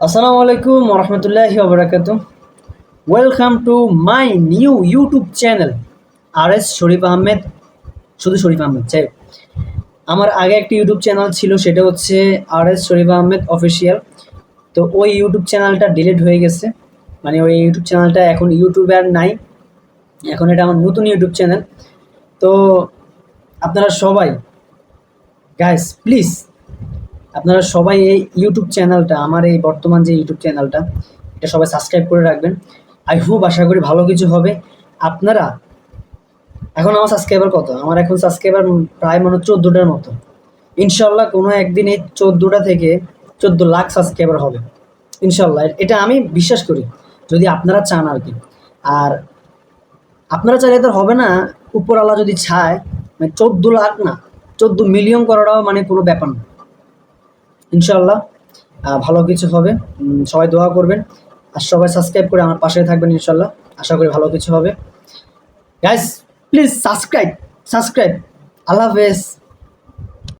আসসালামু আলাইকুম রহমতুল্লাহি ওবরাকাতু welcome to my new YouTube channel R S Sharif Ahmed. শুধু শরীফ আহমেদ চাই আমার আগে একটি ইউটিউব চ্যানেল ছিল, সেটা হচ্ছে R S Sharif Ahmed official তো ওই ইউটিউব চ্যানেলটা ডিলিট হয়ে গেছে। মানে ওই ইউটিউব চ্যানেলটা এখন ইউটিউবে আর নাই। এখন এটা আমার নতুন ইউটিউব চ্যানেল তো আপনারা সবাই গাইস প্লিজ আপনারা সবাই এই ইউটিউব চ্যানেলটা আমার এই বর্তমান যে ইউটিউব চ্যানেলটা এটা সবাই সাবস্ক্রাইব করে রাখবেন। আই হোপ আশা করি ভালো কিছু হবে। আপনারা, এখন আমার সাবস্ক্রাইবার কত? আমার এখন সাবস্ক্রাইবার প্রায় মনে চোদ্দোটার মতো। ইনশাল্লাহ কোনো একদিন এই চোদ্দোটা থেকে চোদ্দ লাখ সাবস্ক্রাইবার হবে। ইনশাল্লাহ, এটা আমি বিশ্বাস করি। যদি আপনারা চান আর কি। আর আপনারা চাইলে তো হবে না, উপরওয়ালা যদি চায় মানে চোদ্দ লাখ না, চোদ্দ মিলিয়ন করাটাও মানে কোনো ব্যাপার না। ইনশাল্লাহ ভালো কিছু হবে। সবাই দোয়া করবেন। আর সবাই সাবস্ক্রাইব করে আমার পাশে থাকবেন ইনশাল্লাহ আশা করি ভালো কিছু হবে। গাইস প্লিজ সাবস্ক্রাইব সাবস্ক্রাইব আল্লাহ হাফেজ।